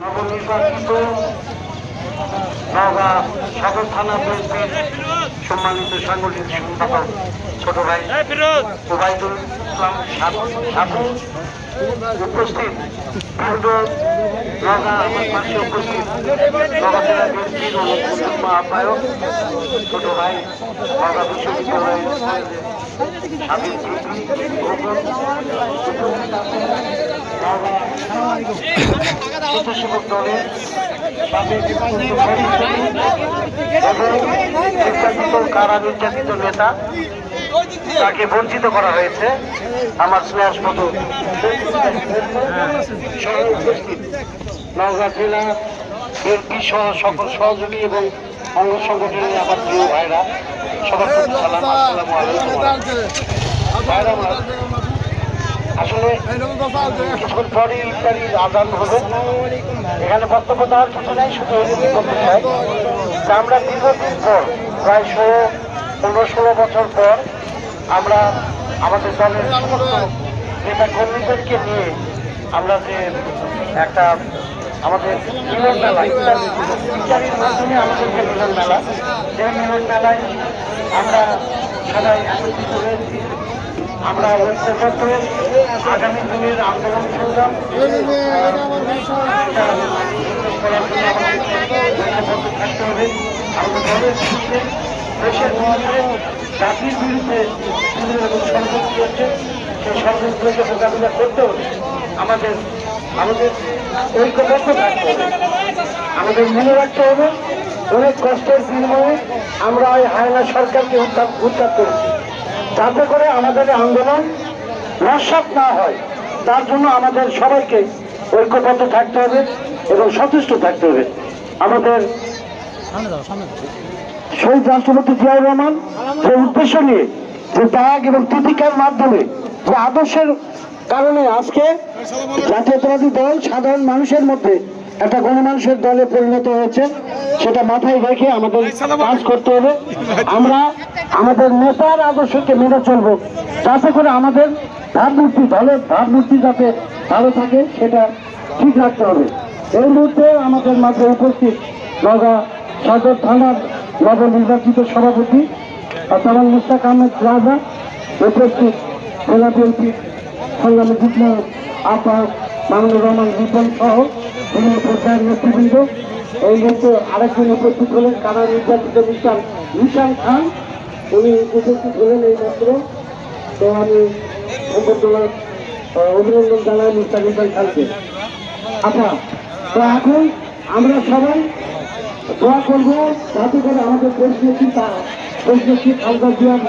নবনির্বাচিত নওগাঁ সদর থানা বিএনপির সম্মানিত সাংগঠনিক সম্পাদক ছোট ভাই ওবায়দুল ইসলাম সাবু উপস্থিত আমার পাশে উপস্থিত স্বেচ্ছাসেবক দলের নেতা তাকে বঞ্চিত করা হয়েছে। আমার স্নেহাস্পদ নওগাঁ জেলা বিএনপি সহ সকল সহযোগী এবং অঙ্গ সংগঠনের আমার প্রিয় ভাইরা, সবার সালাম, আসসালামু ভাইরা আসলে কিছুক্ষণ পরে ইত্যাদি আদান হবে। এখানে বক্তব্য দেওয়ার কিছু নাই, শুধু চাই যে আমরা দীর্ঘদিন পর, প্রায় ষোলো, পনেরো, ষোলো বছর পর আমরা আমাদের দলের সমস্ত নেতা কর্মীদেরকে নিয়ে আমরা যে একটা আমাদের মিলন মেলা ইত্যাদির মাধ্যমে আমাদের যে মিলন মেলা। সেই মিলন মেলায় আমরা সবাই একত্রিত হয়েছি। আমরা ঐক্যবদ্ধ আগামী দিনের আন্দোলন সংগ্রাম আমাদের দেশের জাতির বিরুদ্ধে সেই মোকাবিলা করতে হবে আমাদের আমাদের ঐক্যবদ্ধ থাকতে হবে। আমাদের মনে রাখতে হবে, অনেক কষ্টের বিনিময়ে আমরা ওই হায়না সরকারকে উত্থাপ উত্থাপ করেছি। যাতে করে আমাদের আন্দোলন নস্বাত না হয়। তার জন্য আমাদের সবাইকে ঐক্যবদ্ধ থাকতে হবে এবং সচেষ্ট থাকতে হবে। আমাদের শহীদ রাষ্ট্রপতি জিয়াউর রহমান যে উদ্দেশ্য নিয়ে, যে ত্যাগ এবং তিতিকার মাধ্যমে, যে আদর্শের কারণে আজকে জাতীয়তাবাদী দল সাধারণ মানুষের মধ্যে একটা গণমানুষের দলে পরিণত হয়েছে সেটা মাথায় রেখে আমাদের কাজ করতে হবে। আমরা আমাদের নেতার আদর্শকে মেনে চলবো। যাতে করে আমাদের ভাবমূর্তি দলের ভাবমূর্তি যাতে ভালো থাকে সেটা ঠিক রাখতে হবে। এই মুহূর্তে আমাদের মাঝে উপস্থিত নগা সদর থানার নবনির্বাচিত সভাপতি তামাল মুস্তাক আহমেদ রাজা উপস্থিত জেলা বিএনপির সংগ্রামী যুগ্ম আহ্বায়ক মামুনুর রহমান রিপন সহ বিভিন্ন পর্যায়ের নেতৃবৃন্দ। এই মুহূর্তে আরেকজন উপস্থিত হলেন কারা নির্বাচিত মিস্টার নিশান খান, উনি উপস্থিত হলেন এই মাত্র তো আমি সম্বর্ধনা অভিনন্দন জানাই মিস্টার নিশান খানকে। আচ্ছা তো এখন আমরা সবাই দোয়া করব, যাতে করে আমাদের দেশ নেত্রী তা দেশ নেত্রী খালদা জিয়ার